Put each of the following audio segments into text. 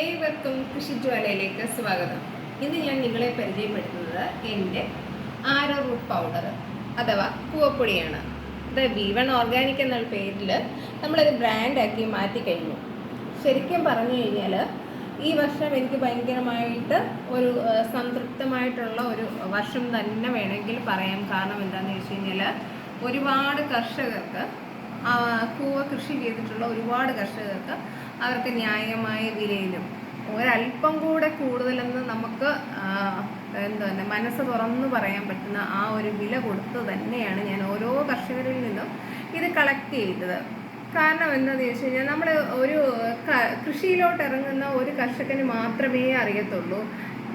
ഏവർക്കും കൃഷിജ്വാലയിലേക്ക് സ്വാഗതം. ഇന്ന് ഞാൻ നിങ്ങളെ പരിചയപ്പെടുത്തുന്നത് എന്റെ ആരോറൂട്ട് പൗഡർ അഥവാ കൂവപ്പൊടിയാണ് ഇത് ബി വൺ ഓർഗാനിക് എന്നുള്ള പേരിൽ നമ്മളത് ബ്രാൻഡാക്കി മാറ്റി കഴിഞ്ഞു. ശരിക്കും പറഞ്ഞു കഴിഞ്ഞാൽ ഈ വർഷം എനിക്ക് ഭയങ്കരമായിട്ട് ഒരു സംതൃപ്തമായിട്ടുള്ള ഒരു വർഷം തന്നെ വേണമെങ്കിൽ പറയാം. കാരണം എന്താണെന്ന് വെച്ച് കഴിഞ്ഞാൽ ഒരുപാട് കർഷകർക്ക് കൂവ കൃഷി ചെയ്തിട്ടുള്ള ഒരുപാട് കർഷകർക്ക് അവർക്ക് ന്യായമായ വിലയിലും. ഒരല്പം കൂടെ കൂടുതലെന്ന് നമുക്ക് ആ, എന്താ പറയുക മനസ്സ് തുറന്നു പറയാൻ പറ്റുന്ന ആ ഒരു വില കൊടുത്ത് തന്നെയാണ് ഞാൻ ഓരോ കർഷകരിൽ നിന്നും ഇത് കളക്ട് ചെയ്തത്. കാരണം എന്താണെന്ന് ചോദിച്ചു കഴിഞ്ഞാൽ നമ്മൾ ഒരു കൃഷിയിലോട്ട് ഇറങ്ങുന്ന ഒരു കർഷകന് മാത്രമേ അറിയത്തുള്ളൂ.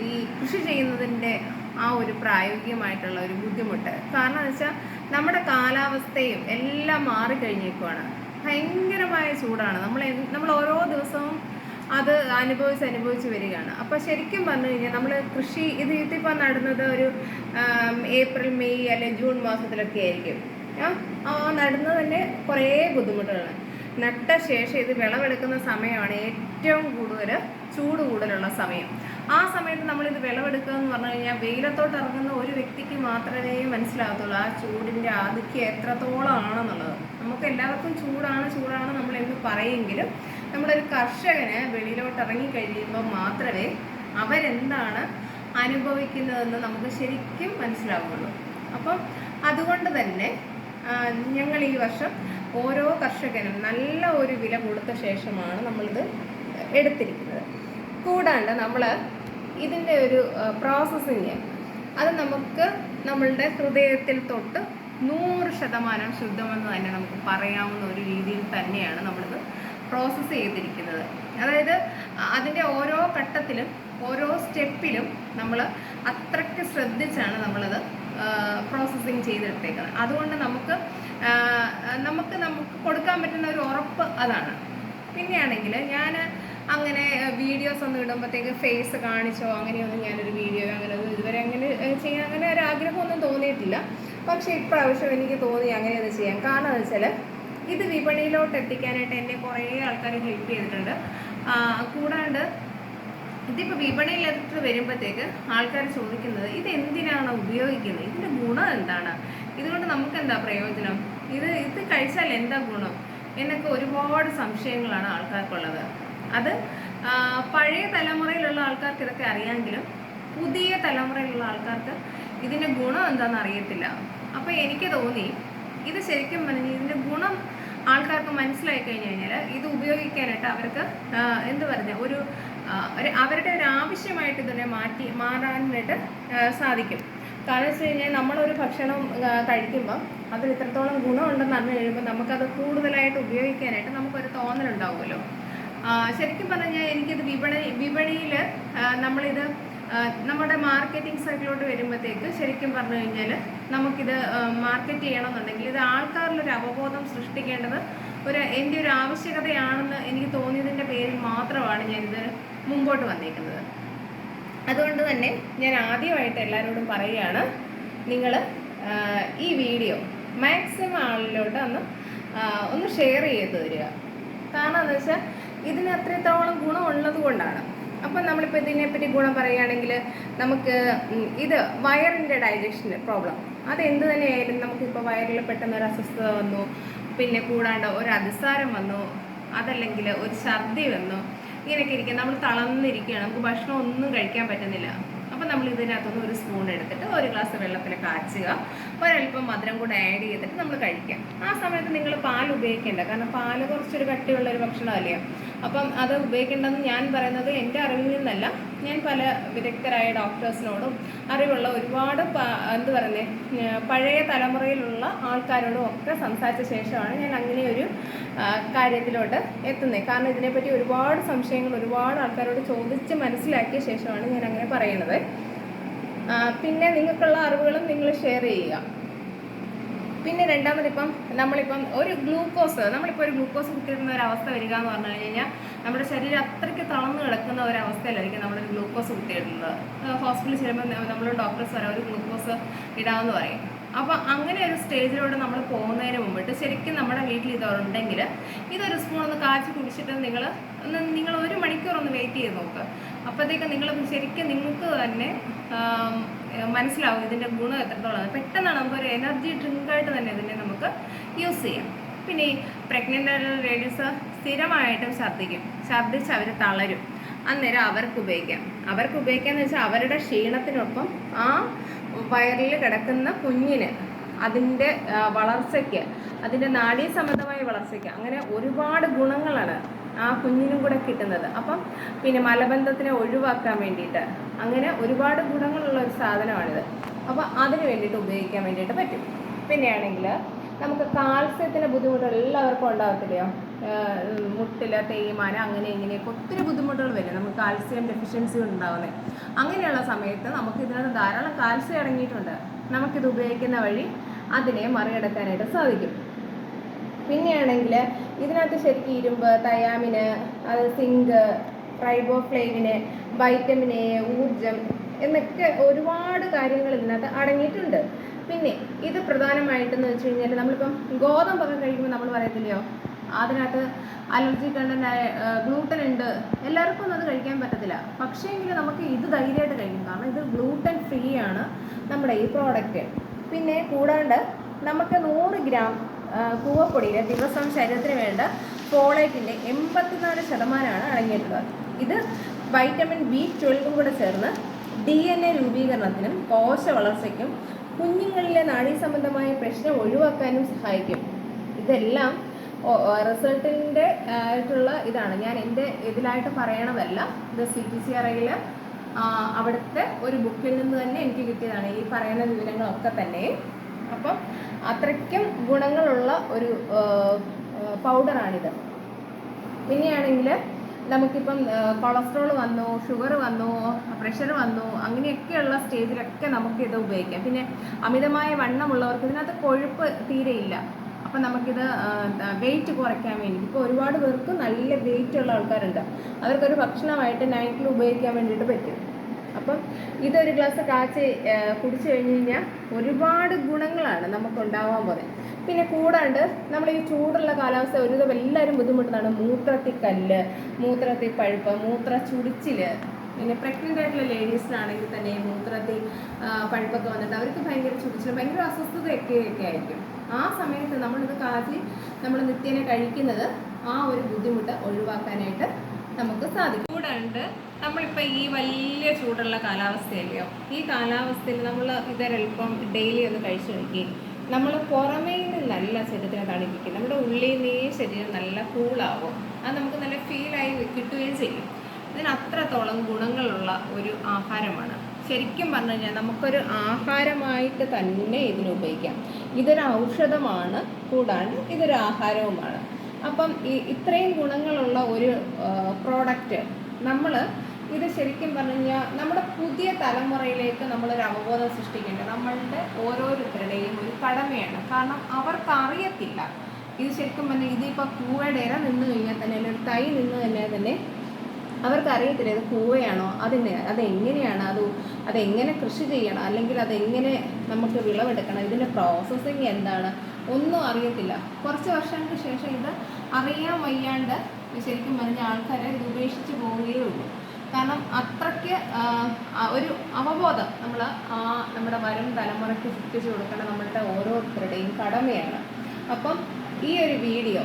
ഈ കൃഷി ചെയ്യുന്നതിന്റെ ആ ഒരു പ്രായോഗികമായിട്ടുള്ള ഒരു ബുദ്ധിമുട്ട്. കാരണം എന്ന് വെച്ചാൽ നമ്മുടെ കാലാവസ്ഥയും എല്ലാം മാറിക്കഴിഞ്ഞേക്കുവാണ്. ഭയങ്കരമായ ചൂടാണ്. നമ്മൾ നമ്മൾ ഓരോ ദിവസവും അത് അനുഭവിച്ച് അനുഭവിച്ച് വരികയാണ്. അപ്പോൾ ശരിക്കും പറഞ്ഞു കഴിഞ്ഞാൽ നമ്മൾ കൃഷി ഇത് ഇതിപ്പോൾ നടുന്നത് ഒരു ഏപ്രിൽ മെയ് അല്ലെങ്കിൽ ജൂൺ മാസത്തിലൊക്കെ ആയിരിക്കും. ആ, നടുന്ന തന്നെ കുറേ ബുദ്ധിമുട്ടുകളാണ്. നട്ട ശേഷം ഇത് വിളവെടുക്കുന്ന സമയമാണ് ഏറ്റവും കൂടുതൽ ചൂട് കൂടുതലുള്ള സമയം. ആ സമയത്ത് നമ്മൾ ഇത് വിളവെടുക്കുക എന്ന് പറഞ്ഞു കഴിഞ്ഞാൽ വെയിലത്തോട്ട് ഇറങ്ങുന്ന ഒരു വ്യക്തിക്ക് മാത്രമേ മനസ്സിലാകത്തുള്ളൂ ആ ചൂടിന്റെ ആധിക്യം എത്രത്തോളം ആണെന്നുള്ളത് നമുക്ക് എല്ലാവർക്കും ചൂടാണ് ചൂടാണ് നമ്മൾ എന്ന് പറയെങ്കിലും നമ്മളൊരു കർഷകന് വെളിയിലോട്ട് ഇറങ്ങി കഴിയുമ്പോൾ മാത്രമേ അവരെന്താണ് അനുഭവിക്കുന്നതെന്ന് നമുക്ക് ശരിക്കും മനസ്സിലാവുള്ളൂ അപ്പം അതുകൊണ്ട് തന്നെ ഞങ്ങൾ ഈ വർഷം ഓരോ കർഷകനും നല്ല ഒരു വില കൊടുത്ത ശേഷമാണ് നമ്മളിത് എടുത്തിരിക്കുന്നത്. കൂടാണ്ട് നമ്മൾ ഇതിന്റെ ഒരു പ്രോസസ്സിങ് അത് നമുക്ക് നമ്മളുടെ ഹൃദയത്തിൽ തൊട്ട് നൂറ് ശതമാനം ശുദ്ധമെന്ന് തന്നെ നമുക്ക് പറയാവുന്ന ഒരു രീതിയിൽ തന്നെയാണ് നമ്മളിത് പ്രോസസ്സ് ചെയ്തിരിക്കുന്നത്. അതായത് അതിന്റെ ഓരോ ഘട്ടത്തിലും ഓരോ സ്റ്റെപ്പിലും നമ്മൾ അത്രയ്ക്ക് ശ്രദ്ധിച്ചാണ് നമ്മളത് പ്രോസസ്സിങ് ചെയ്തെടുത്തേക്കുന്നത്. അതുകൊണ്ട് നമുക്ക് നമുക്ക് നമുക്ക് കൊടുക്കാൻ പറ്റുന്ന ഒരു ഉറപ്പ് അതാണ്. പിന്നെയാണെങ്കിൽ ഞാൻ അങ്ങനെ വീഡിയോസ് ഒന്നും ഇടുമ്പോഴത്തേക്ക് ഫേസ് കാണിച്ചോ അങ്ങനെയൊന്നും ഞാനൊരു വീഡിയോ അങ്ങനെ ഒന്നും ഇതുവരെ അങ്ങനെ ചെയ്യാൻ അങ്ങനെ ഒരു ആഗ്രഹമൊന്നും തോന്നിയിട്ടില്ല. പക്ഷേ ഇപ്രാവശ്യം എനിക്ക് തോന്നി അങ്ങനെയൊന്ന് ചെയ്യാം കാരണം എന്ന് വെച്ചാൽ ഇത് വിപണിയിലോട്ട് എത്തിക്കാനായിട്ട് എന്നെ കുറേ ആൾക്കാർ ഹെൽപ്പ് ചെയ്തിട്ടുണ്ട്. കൂടാണ്ട് ഇതിപ്പോൾ വിപണിയിലെടുത്ത് വരുമ്പോഴത്തേക്ക് ആൾക്കാർ ചോദിക്കുന്നത് ഇത് എന്തിനാണ് ഉപയോഗിക്കുന്നത്? ഇതിന്റെ ഗുണം എന്താണ്? ഇതുകൊണ്ട് നമുക്ക് എന്താ പ്രയോജനം? ഇത് ഇത് കഴിച്ചാൽ എന്താ ഗുണം? എന്നൊക്കെ ഒരുപാട് സംശയങ്ങളാണ് ആൾക്കാർക്കുള്ളത്. അത് പഴയ തലമുറയിലുള്ള ആൾക്കാർക്ക് ഇതൊക്കെ അറിയാമെങ്കിലും പുതിയ തലമുറയിലുള്ള ആൾക്കാർക്ക് ഇതിന്റെ ഗുണം എന്താണെന്ന് അറിയത്തില്ല. അപ്പോൾ എനിക്ക് തോന്നി ഇത് ശരിക്കും പറഞ്ഞാൽ ഇതിന്റെ ഗുണം ആൾക്കാർക്ക് മനസ്സിലായി കഴിഞ്ഞു കഴിഞ്ഞാൽ ഇത് ഉപയോഗിക്കാനായിട്ട് അവർക്ക് എന്ത് പറഞ്ഞ ഒരു അവരുടെ ഒരു ആവശ്യമായിട്ട് ഇതിനെ മാറ്റി മാറാനായിട്ട് സാധിക്കും. കാരണം വെച്ച് കഴിഞ്ഞാൽ നമ്മളൊരു ഭക്ഷണം കഴിക്കുമ്പോൾ അതിൽ ഇത്രത്തോളം ഗുണമുണ്ടെന്ന് അറിഞ്ഞു കഴിയുമ്പോൾ നമുക്കത് കൂടുതലായിട്ട് ഉപയോഗിക്കാനായിട്ട് നമുക്കൊരു തോന്നലുണ്ടാവുമല്ലോ. ശരിക്കും പറഞ്ഞാൽ എനിക്കിത് വിപണി വിപണിയിൽ നമ്മളിത് നമ്മുടെ മാർക്കറ്റിംഗ് സൈഡിലോട്ട് വരുമ്പോഴത്തേക്ക് ശരിക്കും പറഞ്ഞു കഴിഞ്ഞാൽ നമുക്കിത് മാർക്കറ്റ് ചെയ്യണമെന്നുണ്ടെങ്കിൽ ഇത് ആൾക്കാരിലൊരു അവബോധം സൃഷ്ടിക്കേണ്ടത് ഒരു എന്റെ ഒരു ആവശ്യകതയാണെന്ന് എനിക്ക് തോന്നിയതിന്റെ പേരിൽ മാത്രമാണ് ഞാനിത് മുമ്പോട്ട് വന്നേക്കുന്നത്. അതുകൊണ്ട് തന്നെ ഞാൻ ആദ്യമായിട്ട് എല്ലാവരോടും പറയുകയാണ് നിങ്ങൾ ഈ വീഡിയോ മാക്സിമം ആളിലോട്ട് ഒന്ന് ഒന്ന് ഷെയർ ചെയ്ത് തരിക. കാരണം എന്ന് വെച്ചാൽ ഇതിന് അത്രത്തോളം ഗുണമുള്ളത് കൊണ്ടാണ്. അപ്പം നമ്മളിപ്പോൾ ഇതിനെപ്പറ്റി ഗുണം പറയുകയാണെങ്കിൽ നമുക്ക് ഇത് വയറിന്റെ ഡൈജഷന് പ്രോബ്ലം അത് എന്ത് തന്നെയായാലും നമുക്കിപ്പോൾ വയറിൽ പെട്ടെന്ന് ഒരു അസ്വസ്ഥത വന്നു പിന്നെ കൂടാണ്ട് ഒരു അതിസാരം വന്നു അതല്ലെങ്കിൽ ഒരു ഛർദി വന്നു ഇങ്ങനെയൊക്കെ ഇരിക്കുക നമ്മൾ തളർന്നിരിക്കുകയാണ് നമുക്ക് ഭക്ഷണം ഒന്നും കഴിക്കാൻ പറ്റുന്നില്ല. അപ്പം നമ്മൾ ഇതിനകത്തുനിന്ന് ഒരു സ്പൂൺ എടുത്തിട്ട് ഒരു ഗ്ലാസ് വെള്ളത്തിൽ കാച്ചുക. ഒരല്പം മധുരം കൂടെ ആഡ് ചെയ്തിട്ട് നമ്മൾ കഴിക്കാം. ആ സമയത്ത് നിങ്ങൾ പാൽ ഉപയോഗിക്കേണ്ട. കാരണം പാൽ കുറച്ചൊരു കട്ടിയുള്ള ഒരു ഭക്ഷണമല്ലേ? അപ്പം അത് ഉപയോഗിക്കേണ്ടെന്ന് ഞാൻ പറയുന്നത് എന്റെ അറിവിൽ നിന്നല്ല. ഞാൻ പല വിദഗ്ധരായ ഡോക്ടേഴ്സിനോടും അറിവുള്ള ഒരുപാട് എന്ത് പറയുന്നത് പഴയ തലമുറയിലുള്ള ആൾക്കാരോടും ഒക്കെ സംസാരിച്ച ശേഷമാണ് ഞാൻ അങ്ങനെ ഒരു കാര്യത്തിലോട്ട് എത്തുന്നത്. കാരണം ഇതിനെപ്പറ്റി ഒരുപാട് സംശയങ്ങൾ ഒരുപാട് ആൾക്കാരോട് ചോദിച്ച് മനസ്സിലാക്കിയ ശേഷമാണ് ഞാൻ അങ്ങനെ പറയുന്നത്. പിന്നെ നിങ്ങൾക്കുള്ള അറിവുകളും നിങ്ങൾ ഷെയർ ചെയ്യുക. പിന്നെ രണ്ടാമതിപ്പം നമ്മളിപ്പം ഒരു ഗ്ലൂക്കോസ് നമ്മളിപ്പോൾ ഒരു ഗ്ലൂക്കോസ് കുത്തിയിടുന്ന ഒരു അവസ്ഥ വരിക എന്ന് പറഞ്ഞു കഴിഞ്ഞാൽ നമ്മുടെ ശരീരം അത്രയ്ക്ക് തളർന്നു കിടക്കുന്ന ഒരു അവസ്ഥയിലായിരിക്കും നമ്മളൊരു ഗ്ലൂക്കോസ് കുത്തിയിടുന്നത്. ഹോസ്പിറ്റലിൽ ചെല്ലുമ്പോൾ നമ്മൾ ഡോക്ടേഴ്സ് വരാം ഒരു ഗ്ലൂക്കോസ് ഇടാമെന്ന് പറയും. അപ്പോൾ അങ്ങനെ ഒരു സ്റ്റേജിലൂടെ നമ്മൾ പോകുന്നതിന് മുമ്പിട്ട് ശരിക്കും നമ്മുടെ വീട്ടിൽ ഇതുണ്ടെങ്കിൽ ഇതൊരു സ്പൂൺ ഒന്ന് കാച്ചി കുടിച്ചിട്ട് നിങ്ങൾ നിങ്ങൾ ഒരു മണിക്കൂർ ഒന്ന് വെയിറ്റ് ചെയ്ത് നോക്കുക അപ്പോഴത്തേക്ക് നിങ്ങൾ ശരിക്കും നിങ്ങൾക്ക് തന്നെ മനസ്സിലാവും ഇതിന്റെ ഗുണം എത്രത്തോളം. പെട്ടെന്നാണ് നമുക്കൊരു എനർജി ഡ്രിങ്കായിട്ട് തന്നെ ഇതിനെ നമുക്ക് യൂസ് ചെയ്യാം. പിന്നെ ഈ പ്രഗ്നന്റ് ലേഡീസ് സ്ഥിരമായിട്ടും ഛർദ്ദിക്കും. ഛർദ്ദിച്ച് അവർ തളരും. അന്നേരം അവർക്ക് ഉപയോഗിക്കാം. അവർക്ക് ഉപയോഗിക്കാമെന്ന് വെച്ചാൽ അവരുടെ ക്ഷീണത്തിനൊപ്പം ആ വയറിൽ കിടക്കുന്ന കുഞ്ഞിന് അതിന്റെ വളർച്ചയ്ക്ക് അതിന്റെ നാഡീ സംബന്ധമായ വളർച്ചയ്ക്ക് അങ്ങനെ ഒരുപാട് ഗുണങ്ങളാണ് ആ കുഞ്ഞിനും കൂടെ കിട്ടുന്നത്. അപ്പം പിന്നെ മലബന്ധത്തിനെ ഒഴിവാക്കാൻ വേണ്ടിയിട്ട് അങ്ങനെ ഒരുപാട് ഗുണങ്ങളുള്ള ഒരു സാധനമാണിത്. അപ്പോൾ അതിന് വേണ്ടിയിട്ട് ഉപയോഗിക്കാൻ വേണ്ടിയിട്ട് പറ്റും. പിന്നെയാണെങ്കിൽ നമുക്ക് കാൽസ്യത്തിന്റെ ബുദ്ധിമുട്ട് എല്ലാവർക്കും ഉണ്ടാകത്തില്ലയോ മുട്ടിൽ തേയ്മാന അങ്ങനെ ഇങ്ങനെയൊക്കെ ഒത്തിരി ബുദ്ധിമുട്ടുകൾ വരും. നമുക്ക് കാൽസ്യം ഡെഫിഷ്യൻസി ഉണ്ടാകുന്നത് അങ്ങനെയുള്ള സമയത്ത് നമുക്ക് ഇതിനകത്ത് ധാരാളം കാൽസ്യം അടങ്ങിയിട്ടുണ്ട്. നമുക്കിത് ഉപയോഗിക്കുന്ന വഴി അതിനെ മറികടക്കാനായിട്ട് സാധിക്കും. പിന്നെയാണെങ്കിൽ ഇതിനകത്ത് ശരിക്കും ഇരുമ്പ് തയാമിന് അത് സിങ്ക് റൈബോഫ്ലേവിന് വൈറ്റമിൻ എ ഊർജം എന്നൊക്കെ ഒരുപാട് കാര്യങ്ങൾ ഇതിനകത്ത് അടങ്ങിയിട്ടുണ്ട്. പിന്നെ ഇത് പ്രധാനമായിട്ടെന്ന് വെച്ച് കഴിഞ്ഞാൽ നമ്മളിപ്പം ഗോതമ്പൊക്കെ കഴിക്കുമ്പോൾ നമ്മൾ പറയത്തില്ലയോ? അതിനകത്ത് അലർജി കണ്ടന്റ് ഗ്ലൂട്ടൻ ഉണ്ട്. എല്ലാവർക്കും ഒന്നും അത് കഴിക്കാൻ പറ്റത്തില്ല. പക്ഷേ എങ്കിൽ നമുക്ക് ഇത് ധൈര്യമായിട്ട് കഴിക്കും. കാരണം ഇത് ഗ്ലൂട്ടൻ ഫ്രീ ആണ് നമ്മുടെ ഈ പ്രോഡക്റ്റ്. പിന്നെ കൂടാണ്ട് നമുക്ക് നൂറ് ഗ്രാം കൂവപ്പൊടിയിൽ ദിവസം ശരീരത്തിന് വേണ്ട ഫോളേറ്റിന്റെ എൺപത്തിനാല് ശതമാനമാണ് അടങ്ങിയിട്ടുള്ളത്. ഇത് വൈറ്റമിൻ ബി ട്വൽവും കൂടെ ചേർന്ന് ഡി എൻ എ രൂപീകരണത്തിനും കോശ വളർച്ചയ്ക്കും കുഞ്ഞുങ്ങളിലെ നാഡീ സംബന്ധമായ പ്രശ്നം ഒഴിവാക്കാനും സഹായിക്കും. ഇതെല്ലാം റിസൾട്ടിന്റെ ആയിട്ടുള്ള ഇതാണ്. ഞാൻ എന്റെ ഇതിലായിട്ട് പറയണതല്ല. ഇത് സി ടി സി അറിയില്ല അവിടുത്തെ ഒരു ബുക്കിൽ നിന്ന് തന്നെ എനിക്ക് കിട്ടിയതാണ്. ഈ പറയുന്ന വിവരങ്ങളൊക്കെ തന്നെ. അപ്പം അത്രയ്ക്കും ഗുണങ്ങളുള്ള ഒരു പൗഡറാണിത്. പിന്നെയാണെങ്കിൽ നമുക്കിപ്പം കൊളസ്ട്രോൾ വന്നു ഷുഗർ വന്നു പ്രഷർ വന്നു അങ്ങനെയൊക്കെയുള്ള സ്റ്റേജിലൊക്കെ നമുക്കിത് ഉപയോഗിക്കാം. പിന്നെ അമിതമായ വണ്ണമുള്ളവർക്ക് ഇതിനകത്ത് കൊഴുപ്പ് തീരെയില്ല അപ്പം നമുക്കിത് വെയിറ്റ് കുറയ്ക്കാൻ വേണ്ടി. ഇപ്പോൾ ഒരുപാട് പേർക്ക് നല്ല വെയിറ്റ് ഉള്ള ആൾക്കാരുണ്ട്. അവർക്കൊരു ഭക്ഷണമായിട്ട് നൈറ്റിൽ ഉപയോഗിക്കാൻ വേണ്ടിയിട്ട് പറ്റും. അപ്പം ഇതൊരു ഗ്ലാസ് കാച്ചി കുടിച്ചു കഴിഞ്ഞ് കഴിഞ്ഞാൽ ഒരുപാട് ഗുണങ്ങളാണ് നമുക്ക് ഉണ്ടാവാൻ പോകുന്നത്. പിന്നെ കൂടാണ്ട് നമ്മൾ ഈ ചൂടുള്ള കാലാവസ്ഥ ഒരുവിധം എല്ലാവരും ബുദ്ധിമുട്ടുന്നതാണ് മൂത്രത്തിൽ കല്ല് മൂത്രത്തിൽ പഴുപ്പ് മൂത്ര ചുടിച്ചിൽ പിന്നെ പ്രഗ്നന്റ് ആയിട്ടുള്ള ലേഡീസിനാണെങ്കിൽ തന്നെ മൂത്രത്തിൽ പഴുപ്പൊക്കെ വന്നിട്ട് അവർക്ക് ഭയങ്കര ചുടിച്ചിൽ ഭയങ്കര അസ്വസ്ഥതയൊക്കെ ഒക്കെ ആയിരിക്കും. ആ സമയത്ത് നമ്മളിത് കാച്ചി നമ്മൾ നിത്യേന കഴിക്കുന്നത് ആ ഒരു ബുദ്ധിമുട്ട് ഒഴിവാക്കാനായിട്ട് നമുക്ക് സാധിക്കും. കൂടാണ്ട് നമ്മളിപ്പോൾ ഈ വലിയ ചൂടുള്ള കാലാവസ്ഥയല്ലയോ? ഈ കാലാവസ്ഥയിൽ നമ്മൾ ഇതൊരൽപ്പം ഡെയിലി ഒന്ന് കഴിച്ചു നോക്കുകയും നമ്മൾ പുറമേ നിന്നല്ല ശരീരത്തിനെ തണുപ്പിക്കും. നമ്മുടെ ഉള്ളിൽ നിന്നേ ശരീരം നല്ല കൂളാവും. അത് നമുക്ക് നല്ല ഫീലായി കിട്ടുകയും ചെയ്യും. ഇതിന് അത്രത്തോളം ഗുണങ്ങളുള്ള ഒരു ആഹാരമാണ്. ശരിക്കും പറഞ്ഞു കഴിഞ്ഞാൽ നമുക്കൊരു ആഹാരമായിട്ട് തന്നെ ഇതിന് ഉപയോഗിക്കാം. ഇതൊരു ഔഷധമാണ് കൂടാണ്ട് ഇതൊരു ആഹാരവുമാണ്. അപ്പം ഇത്രയും ഗുണങ്ങളുള്ള ഒരു പ്രോഡക്റ്റ് നമ്മൾ ഇത് ശരിക്കും പറഞ്ഞു കഴിഞ്ഞാൽ നമ്മുടെ പുതിയ തലമുറയിലേക്ക് നമ്മളൊരു അവബോധം സൃഷ്ടിക്കേണ്ടത് നമ്മളുടെ ഓരോരുത്തരുടെയും ഒരു കടമയാണ്. കാരണം അവർക്ക് അറിയത്തില്ല ഇത് ശരിക്കും പറഞ്ഞാൽ ഇതിപ്പോൾ കൂവയുടെ ഇര നിന്ന് കഴിഞ്ഞാൽ തന്നെ ഒരു തൈ നിന്ന് തന്നെ തന്നെ അവർക്ക് അറിയത്തില്ല ഇത് കൂവയാണോ അതിന് അതെങ്ങനെയാണ് അത് അതെങ്ങനെ കൃഷി ചെയ്യണം അല്ലെങ്കിൽ അതെങ്ങനെ നമുക്ക് വിളവെടുക്കണം ഇതിന്റെ പ്രോസസ്സിങ് എന്താണ് ഒന്നും അറിയത്തില്ല. കുറച്ച് വർഷങ്ങൾക്ക് ശേഷം ഇത് അറിയാൻ വയ്യാണ്ട് ശരിക്കും പറഞ്ഞ ആൾക്കാരെ ഇത് ഉപേക്ഷിച്ച് പോവുകയേ ഉള്ളൂ കാരണം അത്രയ്ക്ക് ഒരു അവബോധം നമ്മൾ ആ നമ്മുടെ വരും തലമുറയ്ക്ക് സൃഷ്ടിച്ചു കൊടുക്കേണ്ട നമ്മളുടെ ഓരോരുത്തരുടെയും കടമയാണ്. അപ്പം ഈ ഒരു വീഡിയോ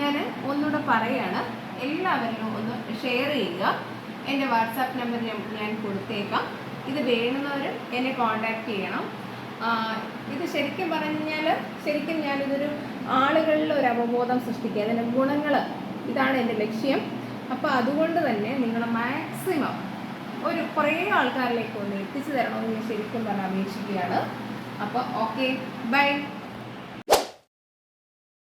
ഞാൻ ഒന്നുകൂടെ പറയാണ്. എല്ലാവരിലും ഒന്ന് ഷെയർ ചെയ്യുക. എന്റെ വാട്സാപ്പ് നമ്പർ ഞാൻ കൊടുത്തേക്കാം. ഇത് വേണ്ടുന്നവർ എന്നെ കോൺടാക്റ്റ് ചെയ്യണം. ഇത് ശരിക്കും പറഞ്ഞാൽ ശരിക്കും ഞാനിതൊരു ആളുകളിൽ ഒരു അവബോധം സൃഷ്ടിക്കുക അതിന്റെ ഗുണങ്ങൾ ഇതാണ് എന്റെ ലക്ഷ്യം. അപ്പോൾ അതുകൊണ്ട് തന്നെ നിങ്ങൾ മാക്സിമം ഒരു കുറേ ആൾക്കാരിലേക്ക് ഒന്ന് എത്തിച്ചു തരണമെന്ന് ഞാൻ ശരിക്കും പറഞ്ഞാൽ അപേക്ഷിക്കുകയാണ്. അപ്പോൾ ഓക്കെ ബൈ